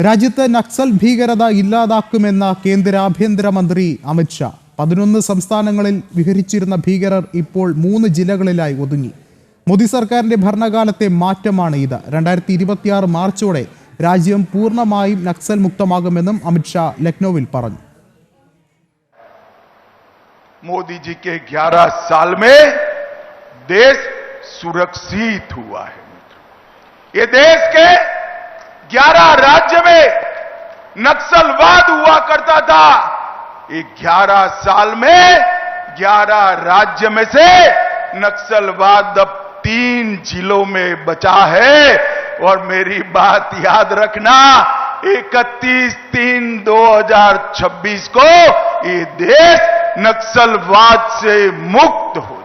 രാജ്യത്ത് നക്സൽ ഭീകരത ഇല്ലാതാക്കുമെന്ന കേന്ദ്ര ആഭ്യന്തരമന്ത്രി അമിത്ഷാ പതിനൊന്ന് സംസ്ഥാനങ്ങളിൽ വിഹരിച്ചിരുന്ന ഭീകരർ ഇപ്പോൾ മൂന്ന് ജില്ലകളിലായി ഒതുങ്ങി മോദി സർക്കാരിന്റെ ഭരണകാലത്തെ മാറ്റമാണ് ഇത് രണ്ടായിരത്തി ഇരുപത്തിയാറ് മാർച്ചോടെ രാജ്യം പൂർണ്ണമായും നക്സൽ മുക്തമാകുമെന്നും അമിത്ഷാ ലക്നൌവിൽ പറഞ്ഞു मोदी जी के 11 साल में देश सुरक्षित हुआ है मित्रों ये देश के 11 में नक्सलवाद हुआ करता था। 11 साल में 11 राज्य में से नक्सलवाद अब तीन जिलों में बचा है। और मेरी बात याद रखना 31 तीन 2026 को ये देश नक्सलवाद से मुक्त हो।